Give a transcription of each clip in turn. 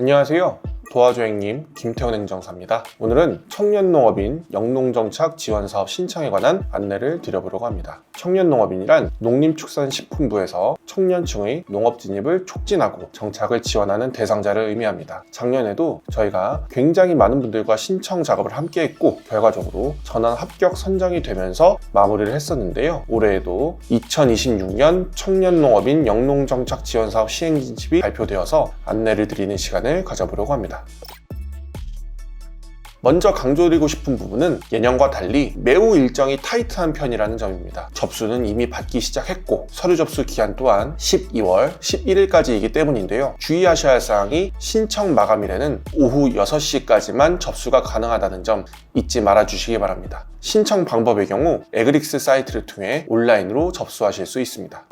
안녕하세요. 도와주행님 김태훈 행정사입니다. 오늘은 청년농업인 영농정착 지원사업 신청에 관한 안내를 드려보려고 합니다. 청년농업인이란 농림축산식품부에서 청년층의 농업 진입을 촉진하고 정착을 지원하는 대상자를 의미합니다. 작년에도 저희가 굉장히 많은 분들과 신청 작업을 함께 했고 결과적으로 전환 합격 선정이 되면서 마무리를 했었는데요. 올해에도 2026년 청년농업인 영농정착 지원사업 시행진집이 발표되어서 안내를 드리는 시간을 가져보려고 합니다. 먼저 강조드리고 싶은 부분은 예년과 달리 매우 일정이 타이트한 편이라는 점입니다. 접수는 이미 받기 시작했고 서류 접수 기한 또한 12월 11일까지이기 때문인데요. 주의하셔야 할 사항이 신청 마감일에는 오후 6시까지만 접수가 가능하다는 점 잊지 말아 주시기 바랍니다. 신청 방법의 경우 에그릭스 사이트를 통해 온라인으로 접수하실 수 있습니다.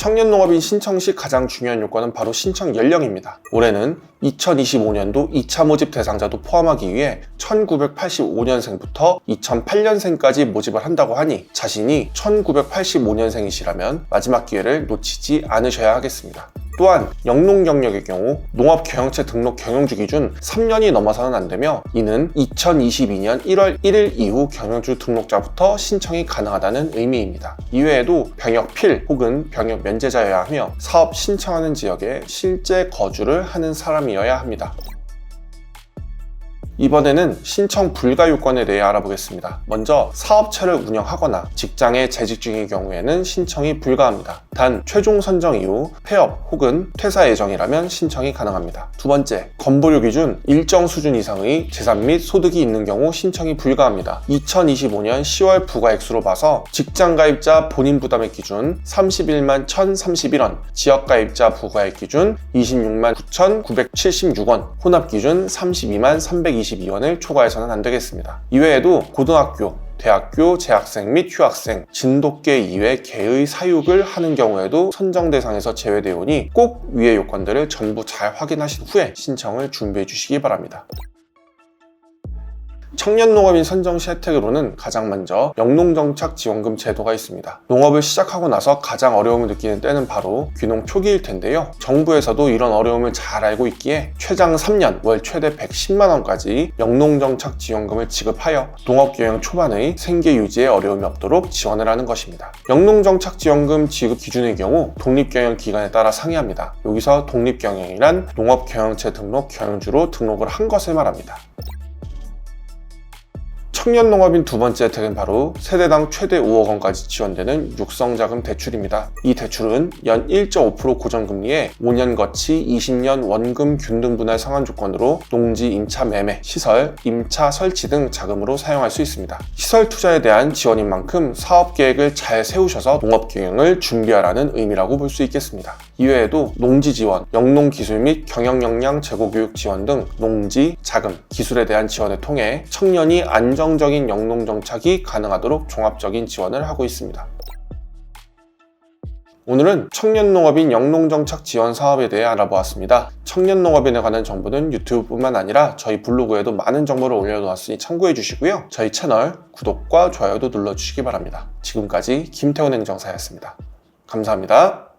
청년농업인 신청 시 가장 중요한 요건은 바로 신청 연령입니다. 올해는 2025년도 2차 모집 대상자도 포함하기 위해 1985년생부터 2008년생까지 모집을 한다고 하니 자신이 1985년생이시라면 마지막 기회를 놓치지 않으셔야 하겠습니다. 또한 영농 경력의 경우 농업 경영체 등록 경영주 기준 3년이 넘어서는 안 되며 이는 2022년 1월 1일 이후 경영주 등록자부터 신청이 가능하다는 의미입니다. 이외에도 병역 필 혹은 병역 면제자여야 하며 사업 신청하는 지역에 실제 거주를 하는 사람이어야 합니다. 이번에는 신청 불가 요건에 대해 알아보겠습니다. 먼저 사업체를 운영하거나 직장에 재직 중인 경우에는 신청이 불가합니다. 단 최종 선정 이후 폐업 혹은 퇴사 예정이라면 신청이 가능합니다. 두 번째, 건보료 기준 일정 수준 이상의 재산 및 소득이 있는 경우 신청이 불가합니다. 2025년 10월 부가액수로 봐서 직장 가입자 본인 부담액 기준 31만 1,031원, 지역 가입자 부가액 기준 26만 9,976원, 혼합 기준 32만 320 22원을 초과해서는 안 되겠습니다. 이외에도 고등학교, 대학교 재학생 및 휴학생, 진돗개 이외 개의 사육을 하는 경우에도 선정 대상에서 제외되어 오니 꼭 위의 요건들을 전부 잘 확인하신 후에 신청을 준비해 주시기 바랍니다. 청년 농업인 선정 시 혜택으로는 가장 먼저 영농정착 지원금 제도가 있습니다. 농업을 시작하고 나서 가장 어려움을 느끼는 때는 바로 귀농 초기일 텐데요. 정부에서도 이런 어려움을 잘 알고 있기에 최장 3년 월 최대 110만 원까지 영농정착 지원금을 지급하여 농업 경영 초반의 생계 유지에 어려움이 없도록 지원을 하는 것입니다. 영농정착 지원금 지급 기준의 경우 독립경영 기관에 따라 상이합니다. 여기서 독립경영이란 농업경영체 등록 경영주로 등록을 한 것을 말합니다. 청년 농업인 두 번째 혜택은 바로 세대당 최대 5억 원까지 지원되는 육성자금 대출입니다. 이 대출은 연 1.5% 고정금리에 5년 거치 20년 원금 균등 분할 상환 조건으로 농지 임차 매매, 시설, 임차 설치 등 자금으로 사용할 수 있습니다. 시설 투자에 대한 지원인 만큼 사업 계획을 잘 세우셔서 농업 경영을 준비하라는 의미라고 볼 수 있겠습니다. 이외에도 농지 지원, 영농 기술 및 경영 역량 제고 교육 지원 등 농지, 자금, 기술에 대한 지원을 통해 청년이 안정적인 영농 정착이 가능하도록 종합적인 지원을 하고 있습니다. 오늘은 청년농업인 영농정착 지원 사업에 대해 알아보았습니다. 청년농업인에 관한 정보는 유튜브뿐만 아니라 저희 블로그에도 많은 정보를 올려놓았으니 참고해 주시고요. 저희 채널 구독과 좋아요도 눌러주시기 바랍니다. 지금까지 김태훈 행정사였습니다. 감사합니다.